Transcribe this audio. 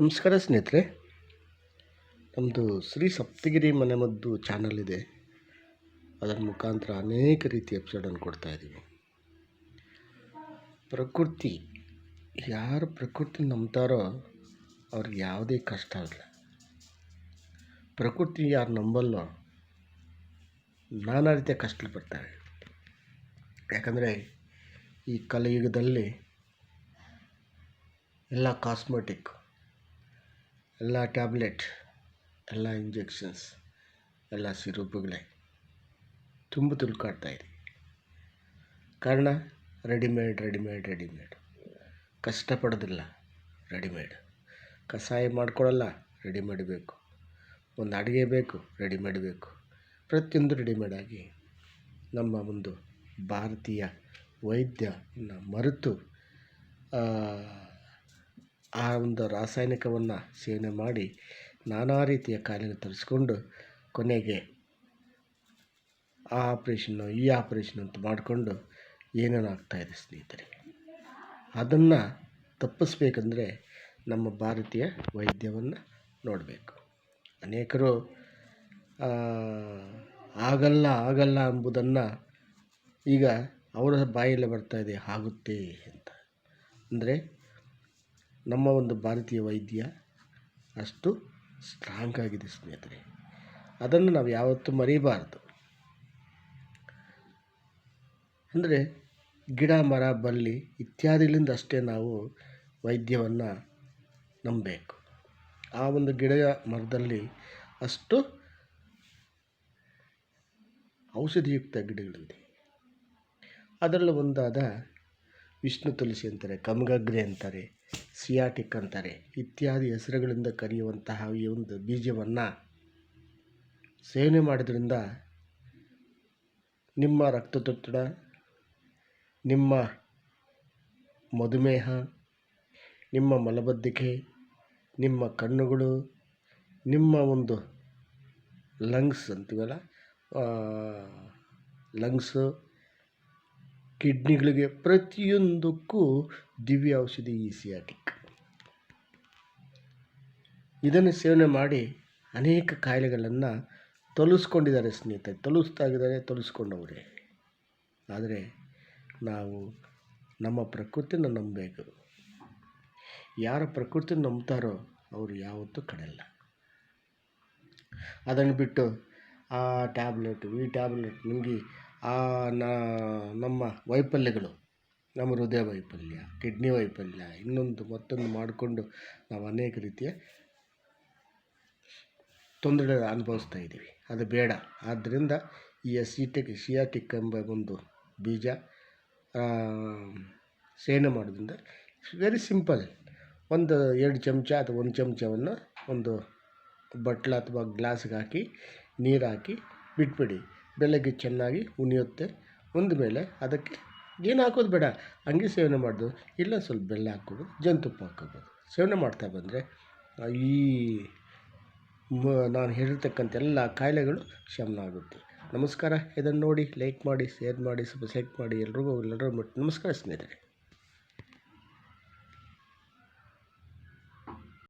ನಮಸ್ಕಾರ ಸ್ನೇಹಿತರೆ. ನಮ್ಮದು ಶ್ರೀ ಸಪ್ತಗಿರಿ ಮನೆಮದ್ದು ಚಾನಲ್ ಇದೆ. ಅದರ ಮುಖಾಂತರ ಅನೇಕ ರೀತಿಯ ಎಪಿಸೋಡನ್ನು ಕೊಡ್ತಾ ಇದ್ದೀವಿ. ಪ್ರಕೃತಿ, ಯಾರು ಪ್ರಕೃತಿ ನಂಬ್ತಾರೋ ಅವ್ರಿಗೆ ಯಾವುದೇ ಕಷ್ಟ ಇಲ್ಲ ಪ್ರಕೃತಿ ಯಾರು ನಂಬಲ್ಲೋ ನಾನಾ ರೀತಿಯ ಕಷ್ಟ ಬರ್ತಾರೆ ಯಾಕಂದರೆ ಈ ಕಲಿಯುಗದಲ್ಲಿ ಎಲ್ಲ ಕಾಸ್ಮೆಟಿಕ್ ಎಲ್ಲ ಟ್ಯಾಬ್ಲೆಟ್, ಎಲ್ಲ ಇಂಜೆಕ್ಷನ್ಸ್, ಎಲ್ಲ ಸಿರಪ್ಗಳೇ. ತುಂಬ ತುಳ್ಕಾಡ್ತಾ ಇದೆ ಕಾರಣ, ರೆಡಿಮೇಡ್ ರೆಡಿಮೇಡ್ ರೆಡಿಮೇಡ್. ಕಷ್ಟಪಡೋದಿಲ್ಲ, ರೆಡಿಮೇಡ್. ಕಷಾಯ ಮಾಡಿಕೊಡಲ್ಲ ರೆಡಿಮೇಡ್ ಬೇಕು. ಒಂದು ಅಡುಗೆ ಬೇಕು, ರೆಡಿಮೇಡ್ ಬೇಕು. ಪ್ರತಿಯೊಂದು ರೆಡಿಮೇಡಾಗಿ ನಮ್ಮ ಒಂದು ಭಾರತೀಯ ವೈದ್ಯನ ಮರೆತು ಆ ಒಂದು ರಾಸಾಯನಿಕವನ್ನು ಸೇವನೆ ಮಾಡಿ ನಾನಾ ರೀತಿಯ ಕಾಯಿಲೆಗೆ ತರಿಸ್ಕೊಂಡು ಕೊನೆಗೆ ಆ ಆಪ್ರೇಷನ್ನು, ಈ ಆಪ್ರೇಷನ್ ಅಂತ ಮಾಡಿಕೊಂಡು ಏನೇನು ಆಗ್ತಾಯಿದೆ ಸ್ನೇಹಿತರೆ? ಅದನ್ನು ತಪ್ಪಿಸ್ಬೇಕಂದ್ರೆ ನಮ್ಮ ಭಾರತೀಯ ವೈದ್ಯವನ್ನು ನೋಡಬೇಕು. ಅನೇಕರು ಆಗಲ್ಲ ಆಗಲ್ಲ ಎಂಬುದನ್ನು ಈಗ ಅವರ ಬಾಯಲ್ಲಿ ಬರ್ತಾಯಿದೆ ಆಗುತ್ತೆ ಅಂತ. ಅಂದರೆ ನಮ್ಮ ಒಂದು ಭಾರತೀಯ ವೈದ್ಯ ಅಷ್ಟು ಸ್ಟ್ರಾಂಗ್ ಆಗಿದೆ ಸ್ನೇಹಿತರೆ. ಅದನ್ನು ನಾವು ಯಾವತ್ತೂ ಮರೀಬಾರ್ದು. ಅಂದರೆ ಗಿಡ, ಮರ, ಬಳ್ಳಿ ಇತ್ಯಾದಿಲಿಂದ ಅಷ್ಟೇ ನಾವು ವೈದ್ಯವನ್ನು ನಂಬಬೇಕು. ಆ ಒಂದು ಗಿಡ ಮರದಲ್ಲಿ ಅಷ್ಟು ಔಷಧಿಯುಕ್ತ ಗಿಡಗಳಿದೆ. ಅದರಲ್ಲಿ ಒಂದಾದ ವಿಷ್ಣು ತುಳಸಿ ಅಂತಾರೆ ಕಮಗಗ್ರೆ ಅಂತಾರೆ, ಸಿಯಾಟಿಕ್ ಅಂತಾರೆ, ಇತ್ಯಾದಿ ಹೆಸರುಗಳಿಂದ ಕರೆಯುವಂತಹ ಈ ಒಂದು ಬೀಜವನ್ನು ಸೇವನೆ ಮಾಡೋದ್ರಿಂದ ನಿಮ್ಮ ರಕ್ತದೊತ್ತಡ ನಿಮ್ಮ ಮಧುಮೇಹ, ನಿಮ್ಮ ಮಲಬದ್ಧಿಕೆ, ನಿಮ್ಮ ಕಣ್ಣುಗಳು, ನಿಮ್ಮ ಒಂದು ಲಂಗ್ಸ್ ಅಂತೀವಲ್ಲ ಲಂಗ್ಸು ಕಿಡ್ನಿಗಳಿಗೆ ಪ್ರತಿಯೊಂದಕ್ಕೂ ದಿವ್ಯ ಔಷಧಿ ಈಸಿಯಾಟಿಕ್ ಇದನ್ನು ಸೇವನೆ ಮಾಡಿ ಅನೇಕ ಕಾಯಿಲೆಗಳನ್ನು ತೊಲಸ್ಕೊಂಡಿದ್ದಾರೆ ಸ್ನೇಹಿತರೆ. ತೊಲಸ್ತಾ ಇದ್ದಾರೆ ತೊಲಗಿಸ್ಕೊಂಡವ್ರೆ ಆದರೆ ನಾವು ನಮ್ಮ ಪ್ರಕೃತಿನ ನಂಬಬೇಕು ಯಾರ ಪ್ರಕೃತಿ ನಂಬ್ತಾರೋ ಅವರು ಯಾವತ್ತೂ ಕಡೆಯಲ್ಲ. ಅದನ್ನು ಬಿಟ್ಟು ಆ ಟ್ಯಾಬ್ಲೆಟ್, ಈ ಟ್ಯಾಬ್ಲೆಟ್ ಆ ನಮ್ಮ ವೈಫಲ್ಯಗಳು, ನಮ್ಮ ಹೃದಯ ವೈಫಲ್ಯ, ಕಿಡ್ನಿ ವೈಫಲ್ಯ, ಇನ್ನೊಂದು ಮತ್ತೊಂದು ಮಾಡಿಕೊಂಡು ನಾವು ಅನೇಕ ರೀತಿಯ ತೊಂದರೆ ಅನುಭವಿಸ್ತಾ ಇದ್ದೀವಿ. ಅದು ಬೇಡ. ಆದ್ದರಿಂದ ಈ ಸಿಟಿಕ್ ಸಿಯಾಟಿಕ್ ಎಂಬ ಒಂದು ಬೀಜ ಸೇನೆ ಮಾಡೋದ್ರಿಂದ ವೆರಿ ಸಿಂಪಲ್ ಒಂದು ಎರಡು ಚಮಚ ಅಥವಾ ಒಂದು ಚಮಚವನ್ನು ಒಂದು ಬಟ್ಲು ಅಥವಾ ಗ್ಲಾಸ್ಗೆ ಹಾಕಿ ನೀರು ಹಾಕಿ ಬಿಟ್ಬಿಡಿ. ಬೆಳಗ್ಗೆ ಚೆನ್ನಾಗಿ ಉಣಿಯುತ್ತೆ. ಉಂದ ಮೇಲೆ ಅದಕ್ಕೆ ಏನು ಹಾಕೋದು ಬೇಡ. ಹಂಗೆ ಸೇವನೆ ಮಾಡೋದು. ಇಲ್ಲ ಸ್ವಲ್ಪ ಬೆಲ್ಲ ಹಾಕ್ಕೋಬೋದು. ಜೇನುತುಪ್ಪ ಹಾಕ್ಕೋಬೋದು. ಸೇವನೆ ಮಾಡ್ತಾ ಬಂದರೆ ಈ ನಾನು ಹೇಳಿರ್ತಕ್ಕಂಥ ಎಲ್ಲ ಕಾಯಿಲೆಗಳು ಶಮನ ಆಗುತ್ತೆ. ನಮಸ್ಕಾರ. ಇದನ್ನು ನೋಡಿ, ಲೈಕ್ ಮಾಡಿ, ಶೇರ್ ಮಾಡಿ, ಸಬ್ಸ್ಕ್ರೈಬ್ ಮಾಡಿ. ಎಲ್ರಿಗೂ ಎಲ್ಲರೂ ನಮಸ್ಕಾರ ಸ್ನೇಹಿತರೆ.